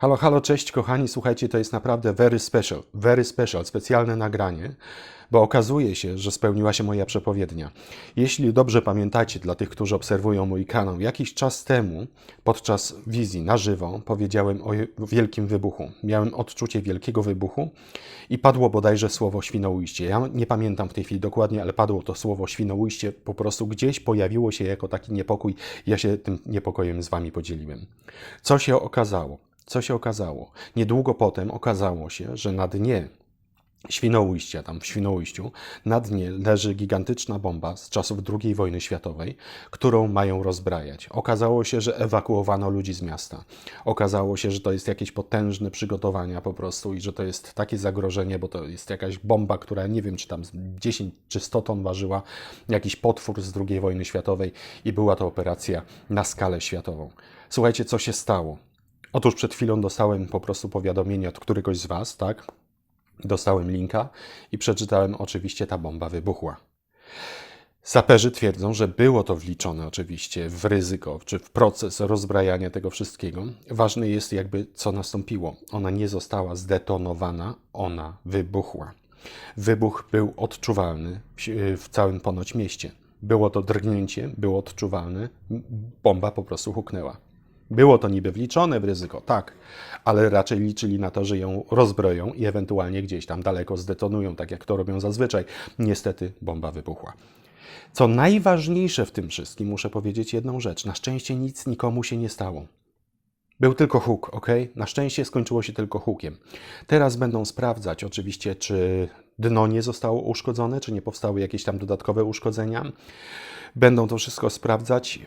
Halo, halo, cześć kochani, słuchajcie, to jest naprawdę very special, very special, specjalne nagranie, bo okazuje się, że spełniła się moja przepowiednia. Jeśli dobrze pamiętacie, dla tych, którzy obserwują mój kanał, jakiś czas temu, podczas wizji na żywo, powiedziałem o wielkim wybuchu. Miałem odczucie wielkiego wybuchu i padło bodajże słowo świnoujście. Ja nie pamiętam w tej chwili dokładnie, ale padło to słowo świnoujście, po prostu gdzieś pojawiło się jako taki niepokój. Ja się tym niepokojem z wami podzieliłem. Co się okazało? Co się okazało? Niedługo potem okazało się, że na dnie Świnoujścia, tam w Świnoujściu, na dnie leży gigantyczna bomba z czasów II wojny światowej, którą mają rozbrajać. Okazało się, że ewakuowano ludzi z miasta. Okazało się, że to jest jakieś potężne przygotowania po prostu i że to jest takie zagrożenie, bo to jest jakaś bomba, która nie wiem, czy tam 10 czy 100 ton ważyła, jakiś potwór z II wojny światowej i była to operacja na skalę światową. Słuchajcie, co się stało? Otóż przed chwilą dostałem po prostu powiadomienie od któregoś z Was, tak? Dostałem linka i przeczytałem, oczywiście ta bomba wybuchła. Saperzy twierdzą, że było to wliczone oczywiście w ryzyko, czy w proces rozbrajania tego wszystkiego. Ważne jest jakby co nastąpiło. Ona nie została zdetonowana, ona wybuchła. Wybuch był odczuwalny w- całym ponoć mieście. Było to drgnięcie, było odczuwalne, bomba po prostu huknęła. Było to niby wliczone w ryzyko, tak, ale raczej liczyli na to, że ją rozbroją i ewentualnie gdzieś tam daleko zdetonują, tak jak to robią zazwyczaj. Niestety bomba wybuchła. Co najważniejsze w tym wszystkim, muszę powiedzieć jedną rzecz. Na szczęście nic nikomu się nie stało. Był tylko huk, ok? Na szczęście skończyło się tylko hukiem. Teraz będą sprawdzać oczywiście, czy dno nie zostało uszkodzone, czy nie powstały jakieś tam dodatkowe uszkodzenia. Będą to wszystko sprawdzać.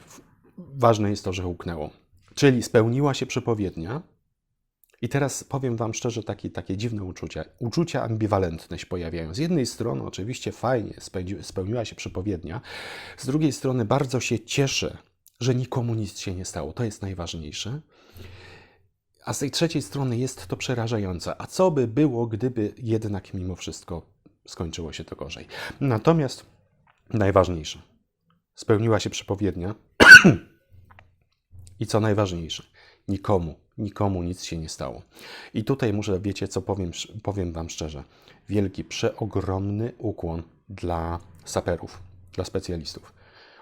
Ważne jest to, że huknęło. Czyli spełniła się przepowiednia. I teraz powiem Wam szczerze, takie, takie dziwne uczucia. Uczucia ambiwalentne się pojawiają. Z jednej strony, oczywiście, fajnie spełni- spełniła się przepowiednia, z drugiej strony, bardzo się cieszę, że nikomu nic się nie stało. To jest najważniejsze. A z tej trzeciej strony jest to przerażające. A co by było, gdyby jednak mimo wszystko skończyło się to gorzej? Natomiast najważniejsze, spełniła się przepowiednia. I co najważniejsze, nikomu, nikomu nic się nie stało. I tutaj muszę, wiecie co, powiem, powiem Wam szczerze, wielki, przeogromny ukłon dla saperów, dla specjalistów.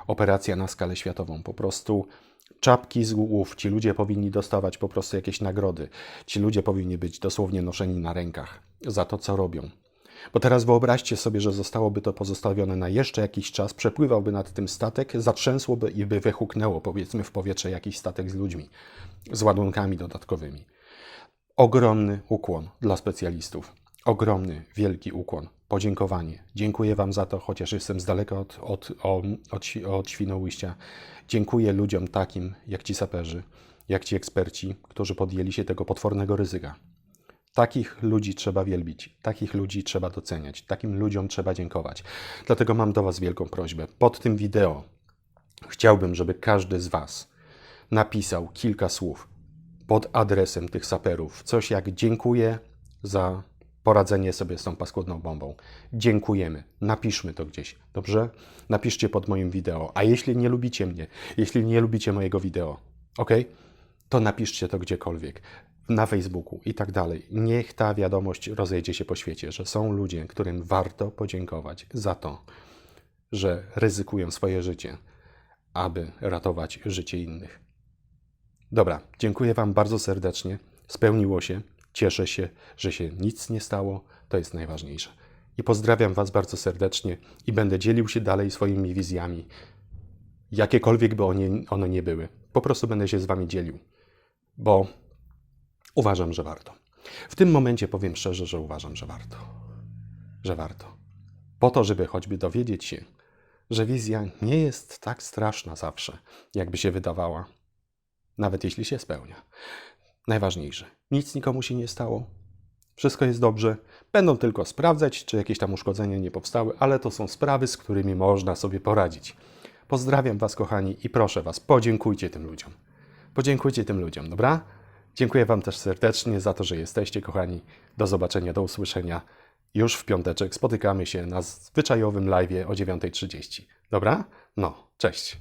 Operacja na skalę światową, po prostu czapki z głów. Ci ludzie powinni dostawać po prostu jakieś nagrody. Ci ludzie powinni być dosłownie noszeni na rękach za to, co robią. Bo teraz wyobraźcie sobie, że zostałoby to pozostawione na jeszcze jakiś czas, przepływałby nad tym statek, zatrzęsłoby i by wyhuknęło, powiedzmy, w powietrze jakiś statek z ludźmi, z ładunkami dodatkowymi. Ogromny ukłon dla specjalistów. Ogromny, wielki ukłon. Podziękowanie. Dziękuję Wam za to, chociaż jestem z daleka od, od, od, od, Świ- od Świnoujścia. Dziękuję ludziom takim, jak ci saperzy, jak ci eksperci, którzy podjęli się tego potwornego ryzyka. Takich ludzi trzeba wielbić, takich ludzi trzeba doceniać, takim ludziom trzeba dziękować. Dlatego mam do Was wielką prośbę. Pod tym wideo chciałbym, żeby każdy z Was napisał kilka słów pod adresem tych saperów. Coś jak dziękuję za poradzenie sobie z tą paskudną bombą. Dziękujemy. Napiszmy to gdzieś, dobrze? Napiszcie pod moim wideo. A jeśli nie lubicie mnie, jeśli nie lubicie mojego wideo, ok? To napiszcie to gdziekolwiek, na Facebooku i tak dalej. Niech ta wiadomość rozejdzie się po świecie, że są ludzie, którym warto podziękować za to, że ryzykują swoje życie, aby ratować życie innych. Dobra, dziękuję Wam bardzo serdecznie. Spełniło się. Cieszę się, że się nic nie stało. To jest najważniejsze. I pozdrawiam Was bardzo serdecznie i będę dzielił się dalej swoimi wizjami, jakiekolwiek by one, one nie były. Po prostu będę się z Wami dzielił, bo uważam, że warto. W tym momencie powiem szczerze, że uważam, że warto. Że warto. Po to, żeby choćby dowiedzieć się, że wizja nie jest tak straszna zawsze, jakby się wydawała nawet jeśli się spełnia. Najważniejsze, nic nikomu się nie stało, wszystko jest dobrze. Będą tylko sprawdzać, czy jakieś tam uszkodzenia nie powstały, ale to są sprawy, z którymi można sobie poradzić. Pozdrawiam Was, kochani, i proszę Was, podziękujcie tym ludziom. Podziękujcie tym ludziom, dobra? Dziękuję Wam też serdecznie za to, że jesteście, kochani. Do zobaczenia, do usłyszenia już w piąteczek. Spotykamy się na zwyczajowym live o 9.30. Dobra? No, cześć.